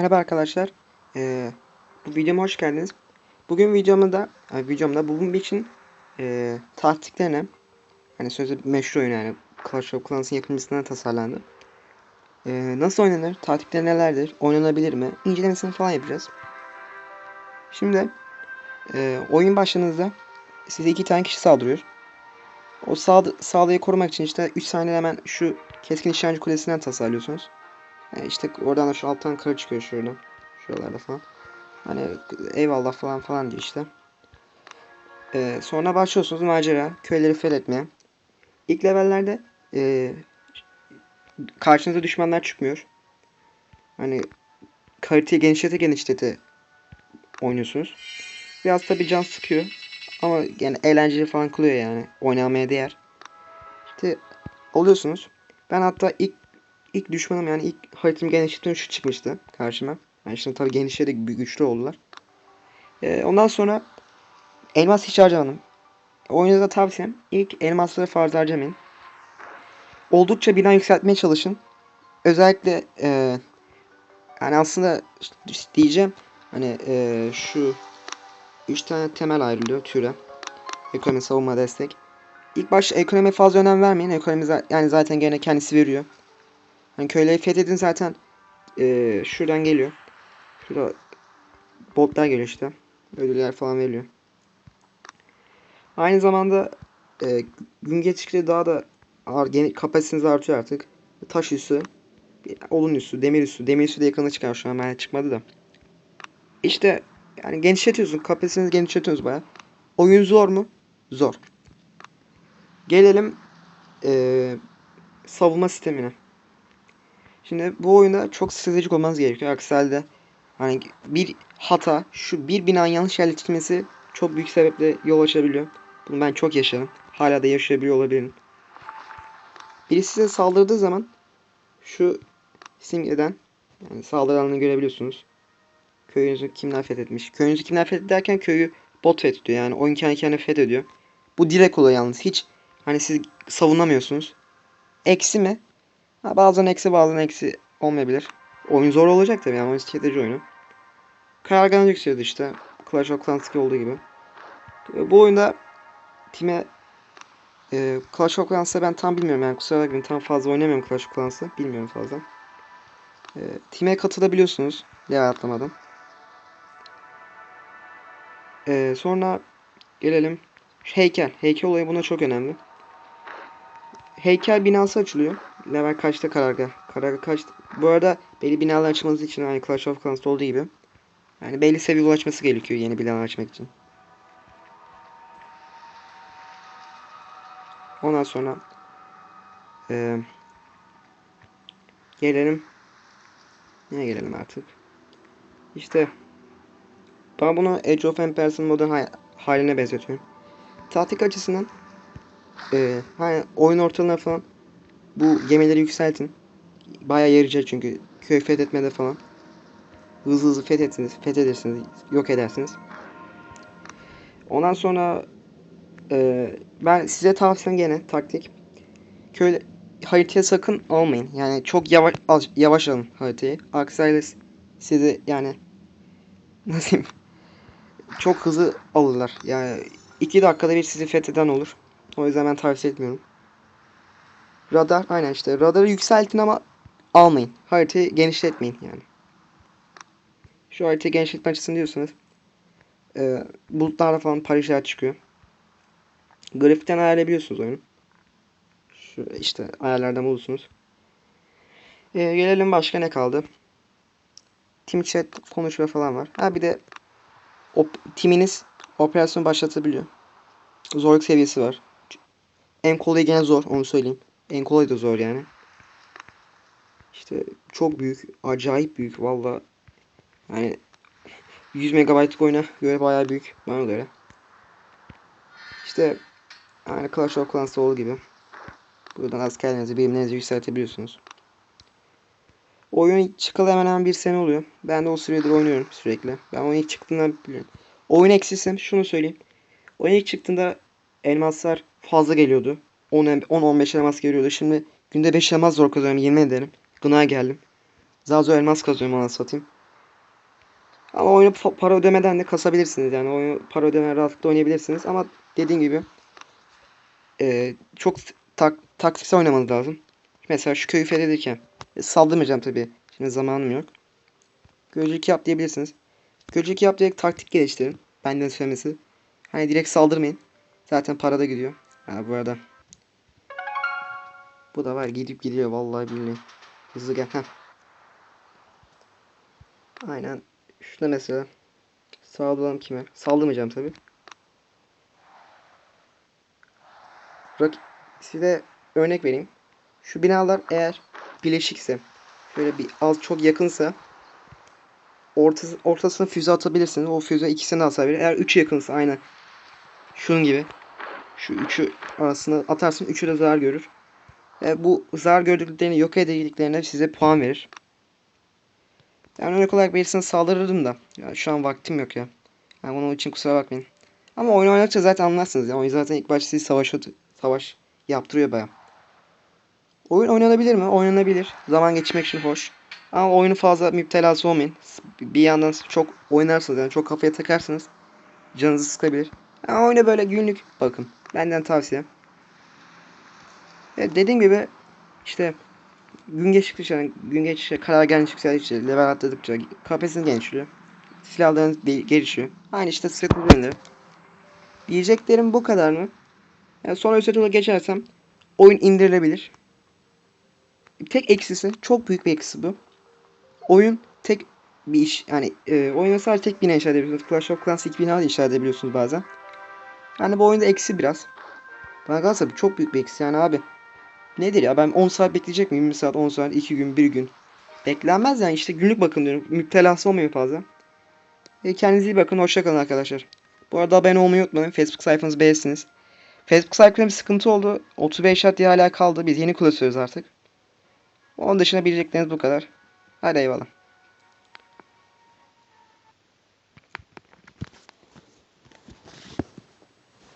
Merhaba arkadaşlar. Ee, bu videoma hoş geldiniz. Bugün videomda, e, videomda bugün için e, taktiklerine, hani sözde meşhur oyun yani Clash of Clans'ın yapımcısından tasarlandı. E, nasıl oynanır, taktikleri nelerdir, oynanabilir mi, incelemesini falan yapacağız. Şimdi e, oyun başladığınızda size iki tane kişi saldırıyor. O sağ, sağlayı korumak için işte 3 saniye hemen şu keskin nişancı kulesinden tasarlıyorsunuz. Yani işte oradan da şu alttan kara çıkıyor şuradan. Şuralarda falan. Hani eyvallah falan falan diyor işte. Ee, sonra başlıyorsunuz macera. Köyleri fethetmeye. İlk levellerde e, karşınıza düşmanlar çıkmıyor. Hani haritayı genişlete genişlete oynuyorsunuz. Biraz tabi can sıkıyor. Ama yani eğlenceli falan kılıyor yani. Oynamaya değer. İşte oluyorsunuz. Ben hatta ilk ilk düşmanım yani ilk haritamı genişleten şu çıkmıştı karşıma. Yani şimdi tabii genişledi güçlü oldular. Ee, ondan sonra elmas hiç harcamadım. Oyunda da tavsiyem ilk elmasları fazla harcamayın. Oldukça bina yükseltmeye çalışın. Özellikle e, yani aslında diyeceğim hani e, şu 3 tane temel ayrılıyor türe. Ekonomi, savunma, destek. İlk başta ekonomiye fazla önem vermeyin. Ekonomi yani zaten gene kendisi veriyor. Hani köyleri fethedin zaten e, şuradan geliyor. Şurada botlar geliyor işte. Ödüller falan veriliyor. Aynı zamanda e, gün geçtikçe daha da ağır, kapasiteniz artıyor artık. Taş üssü, olun üssü, demir üssü. Demir üssü de yakına çıkar şu an. Ben çıkmadı da. İşte yani genişletiyorsun. Kapasitenizi genişletiyorsunuz baya. Oyun zor mu? Zor. Gelelim e, savunma sistemine. Şimdi bu oyunda çok stratejik olmanız gerekiyor. Aksi hani bir hata, şu bir binanın yanlış yerleştirilmesi çok büyük sebeple yol açabiliyor. Bunu ben çok yaşadım. Hala da yaşayabiliyor olabilirim. Birisi size saldırdığı zaman şu simgeden yani saldırı alanını görebiliyorsunuz. Köyünüzü kimler fethetmiş. Köyünüzü kimler fethederken köyü bot fethediyor. Yani oyun kendi kendine fethediyor. Bu direkt oluyor yalnız. Hiç hani siz savunamıyorsunuz. Eksi mi? Ha, bazen eksi bazen eksi olmayabilir. Oyun zor olacak tabii yani oyun strateji oyunu. Kararganı yükseliyordu işte. Clash of Clans'taki olduğu gibi. Bu oyunda time e, Clash of Clans'ta ben tam bilmiyorum yani kusura bakmayın tam fazla oynamıyorum Clash of Clans'ta. Bilmiyorum fazla. E, time katılabiliyorsunuz level atlamadan. E, sonra gelelim heykel. Heykel olayı buna çok önemli. Heykel binası açılıyor. Level kaçta karargah? Karargah kaçta? Bu arada belli binalar açılması için aynı Clash of Clans'ta olduğu gibi. Yani belli seviye ulaşması gerekiyor yeni binalar açmak için. Ondan sonra e, gelelim Neye gelelim artık? İşte ben bunu Age of Empires'ın modern haline benzetiyorum. Taktik açısından e, hani oyun ortalığına falan bu gemileri yükseltin. Baya yarayacak çünkü köy fethetmede falan. Hızlı hızlı fethetsiniz, fethedersiniz, yok edersiniz. Ondan sonra e, ben size tavsiyem gene taktik. Köy haritaya sakın almayın. Yani çok yavaş yavaş alın haritayı. Aksi sizi yani nasıl diyeyim? Çok hızlı alırlar. Yani 2 dakikada bir sizi fetheden olur. O yüzden ben tavsiye etmiyorum. Radar aynen işte radarı yükseltin ama almayın. Haritayı genişletmeyin yani. Şu haritayı genişletme açısından diyorsanız e, bulutlarda falan parişler çıkıyor. Grafikten ayarlayabiliyorsunuz oyunu. Şu işte ayarlardan bulursunuz. E, gelelim başka ne kaldı? Team chat konuşma falan var. Ha bir de op, timiniz operasyon başlatabiliyor. Zorluk seviyesi var. En kolayı gene zor onu söyleyeyim. En kolay da zor yani. İşte çok büyük. Acayip büyük valla. Yani 100 MB'lık oyuna göre bayağı büyük. Bana göre. İşte yani Clash of Clans'ta olduğu gibi. Buradan askerlerinizi, birimlerinizi yükseltebiliyorsunuz. Oyun çıkalı hemen hemen bir sene oluyor. Ben de o süredir oynuyorum sürekli. Ben oyun ilk çıktığından biliyorum. Oyun eksisem şunu söyleyeyim. Oyun ilk çıktığında elmaslar fazla geliyordu. 10-15 elmas geliyordu. Şimdi günde 5 elmas zor kazıyorum yemin ederim. Gına geldim. Zazo elmas kazıyorum ona satayım. Ama oyunu pa- para ödemeden de kasabilirsiniz. Yani oyunu para ödemeden rahatlıkla oynayabilirsiniz. Ama dediğim gibi e, çok tak, taktiksel oynamanız lazım. Mesela şu köyü fethederken e, saldırmayacağım tabii. Şimdi zamanım yok. Gözcülük yap diyebilirsiniz. Gözcülük yap diyerek taktik geliştirin. Benden söylemesi. Hani direkt saldırmayın. Zaten para da gidiyor. Ha bu arada. Bu da var gidip gidiyor vallahi billahi. Hızlı gel. Heh. Aynen. Şurada mesela. Saldıralım kime? Saldırmayacağım tabi. Rak size örnek vereyim. Şu binalar eğer bileşikse şöyle bir az çok yakınsa ortası, ortasına füze atabilirsiniz. O füze ikisini atabilir. Eğer üçü yakınsa aynı şunun gibi. Şu üçü arasına atarsın. Üçü de zarar görür. E, bu zarar gördüklerini yok edildiklerine size puan verir. Yani örnek olarak birisine saldırırdım da. Ya şu an vaktim yok ya. Yani onun için kusura bakmayın. Ama oyun oynadıkça zaten anlarsınız ya. Oyun zaten ilk başta sizi savaş, savaş yaptırıyor baya. Oyun oynanabilir mi? Oynanabilir. Zaman geçirmek için hoş. Ama oyunu fazla müptelası olmayın. Bir yandan çok oynarsınız yani çok kafaya takarsınız. Canınızı sıkabilir. Ama oyuna böyle günlük bakın. Benden tavsiye. Evet, dediğim gibi işte gün geçtikçe yani gün geçtikçe karar gelmiş yükseldikçe level atladıkça kapasiteniz genişliyor. Silahlarınız de- gelişiyor. Aynı işte stratejilerinde. Diyeceklerim bu kadar mı? Yani sonra üstüne geçersem oyun indirilebilir. Tek eksisi çok büyük bir eksisi bu. Oyun tek bir iş yani e, oyuna sadece tek bina inşa edebiliyorsunuz. Clash of Clans iki bina da inşa edebiliyorsunuz bazen. Yani bu oyunda eksi biraz. Bana kalırsa çok büyük bir eksi yani abi. Nedir ya ben 10 saat bekleyecek miyim? 20 saat, 10 saat, 2 gün, 1 gün. Beklenmez yani işte günlük bakın diyorum. Müptelası olmayın fazla. E, kendinize iyi bakın. Hoşçakalın arkadaşlar. Bu arada abone olmayı unutmayın. Facebook sayfanızı beğenirsiniz. Facebook sayfamda bir sıkıntı oldu. 35 şart diye hala kaldı. Biz yeni kullanıyoruz artık. Onun dışında bilecekleriniz bu kadar. Hadi eyvallah.